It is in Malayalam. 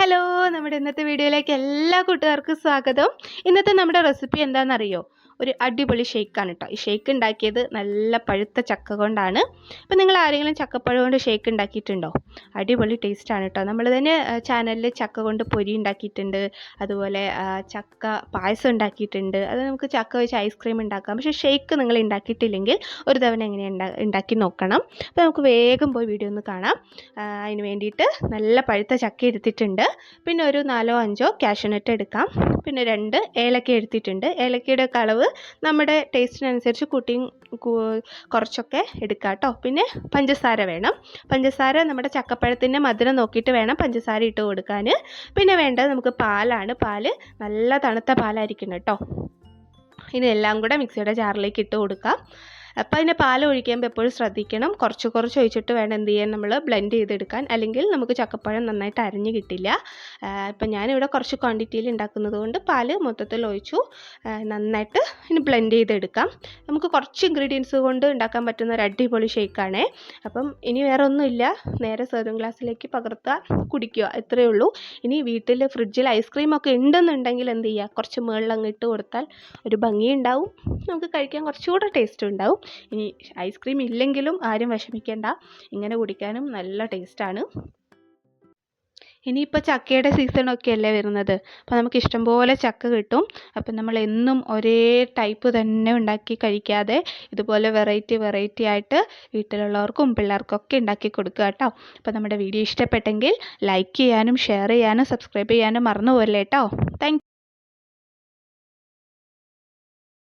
ഹലോ നമ്മുടെ ഇന്നത്തെ വീഡിയോയിലേക്ക് എല്ലാ കൂട്ടുകാർക്കും സ്വാഗതം. ഇന്നത്തെ നമ്മുടെ റെസിപ്പി എന്താണെന്നറിയോ? ഒരു അടിപൊളി ഷേക്കാണ് കേട്ടോ ഈ ഷേക്ക് ഉണ്ടാക്കിയത് നല്ല പഴുത്ത ചക്ക കൊണ്ടാണ്. ഇപ്പം നിങ്ങൾ ആരെങ്കിലും ചക്കപ്പഴം കൊണ്ട് ഷേക്ക് ഉണ്ടാക്കിയിട്ടുണ്ടോ? അടിപൊളി ടേസ്റ്റാണ് കേട്ടോ നമ്മൾ തന്നെ ചാനലിൽ ചക്ക കൊണ്ട് പൊരി ഉണ്ടാക്കിയിട്ടുണ്ട്. അതുപോലെ ചക്ക പായസം ഉണ്ടാക്കിയിട്ടുണ്ട്. അത് നമുക്ക് ചക്ക വെച്ച് ഐസ്ക്രീം ഉണ്ടാക്കാം. പക്ഷേ ഷേക്ക് നിങ്ങൾ ഉണ്ടാക്കിയിട്ടില്ലെങ്കിൽ ഒരു തവണ എങ്ങനെ ഉണ്ടാക്കി നോക്കണം. അപ്പോൾ നമുക്ക് വേഗം പോയി വീഡിയോ ഒന്ന് കാണാം. അതിന് വേണ്ടിയിട്ട് നല്ല പഴുത്ത ചക്ക എടുത്തിട്ടുണ്ട്. പിന്നെ ഒരു നാലോ അഞ്ചോ കാഷ്യൂനട്ട് എടുക്കാം. പിന്നെ രണ്ട് ഏലക്ക എടുത്തിട്ടുണ്ട്. ഏലക്കയുടെ കളവ് നമ്മുടെ ടേസ്റ്റിനനുസരിച്ച് കൂട്ടിയും കുറച്ചൊക്കെ എടുക്കാം കേട്ടോ പിന്നെ പഞ്ചസാര വേണം. പഞ്ചസാര നമ്മുടെ ചക്കപ്പഴത്തിന്റെ മധുരം നോക്കിയിട്ട് വേണം പഞ്ചസാര ഇട്ട് കൊടുക്കാൻ പിന്നെ വേണ്ടത് നമുക്ക് പാലാണ്. പാൽ നല്ല തണുത്ത പാലായിരിക്കണം കേട്ടോ ഇതെല്ലാം കൂടെ മിക്സിയുടെ ജാറിലേക്ക് ഇട്ട് കൊടുക്കാം. അപ്പോൾ അതിന്റെ പാൽ ഒഴിക്കുമ്പോൾ എപ്പോഴും ശ്രദ്ധിക്കണം. കുറച്ച് കുറച്ച് ഒഴിച്ചിട്ട് വേണം എന്ത് ചെയ്യാൻ നമ്മൾ ബ്ലെൻഡ് ചെയ്തെടുക്കാൻ. അല്ലെങ്കിൽ നമുക്ക് ചക്കപ്പഴം നന്നായിട്ട് അരിഞ്ഞ് കിട്ടില്ല. ഇപ്പം ഞാനിവിടെ കുറച്ച് ക്വാണ്ടിറ്റിയിൽ ഉണ്ടാക്കുന്നത് കൊണ്ട് പാൽ മൊത്തത്തിൽ ഒഴിച്ചു. നന്നായിട്ട് ഇനി ബ്ലെൻഡ് ചെയ്തെടുക്കാം. നമുക്ക് കുറച്ച് ഇൻഗ്രീഡിയൻസ് കൊണ്ട് ഉണ്ടാക്കാൻ പറ്റുന്ന ഒരു അടിപൊളി ഷേക്കാണേ അപ്പം ഇനി വേറെ ഒന്നുമില്ല നേരെ സെർവിങ് ഗ്ലാസ്സിലേക്ക് പകർത്തുക കുടിക്കുക. ഇത്രയേ ഉള്ളൂ. ഇനി വീട്ടിൽ ഫ്രിഡ്ജിൽ ഐസ്ക്രീം ഒക്കെ ഉണ്ടെന്നുണ്ടെങ്കിൽ എന്ത് ചെയ്യുക കുറച്ച് മുകളിൽ അങ്ങ് ഇട്ട് കൊടുത്താൽ ഒരു ഭംഗി ഉണ്ടാവും നമുക്ക് കഴിക്കാൻ കുറച്ചുകൂടെ ടേസ്റ്റ് ഉണ്ടാവും. ഇനി ഐസ്ക്രീം ഇല്ലെങ്കിലും ആരും വിഷമിക്കേണ്ട. ഇങ്ങനെ കുടിക്കാനും നല്ല ടേസ്റ്റാണ് ഇനിയിപ്പോൾ ചക്കയുടെ സീസണൊക്കെ അല്ലേ വരുന്നത്. അപ്പോൾ നമുക്ക് ഇഷ്ടംപോലെ ചക്ക കിട്ടും. അപ്പം നമ്മൾ എന്നും ഒരേ ടൈപ്പ് തന്നെ ഉണ്ടാക്കി കഴിക്കാതെ ഇതുപോലെ വെറൈറ്റി വെറൈറ്റി ആയിട്ട് വീട്ടിലുള്ളവർക്കും പിള്ളേർക്കൊക്കെ ഉണ്ടാക്കി കൊടുക്കുക കേട്ടോ. അപ്പോൾ നമ്മുടെ വീഡിയോ ഇഷ്ടപ്പെട്ടെങ്കിൽ ലൈക്ക് ചെയ്യാനും ഷെയർ ചെയ്യാനും സബ്സ്ക്രൈബ് ചെയ്യാനും മറന്നു പോകല്ലേ കേട്ടോ. താങ്ക്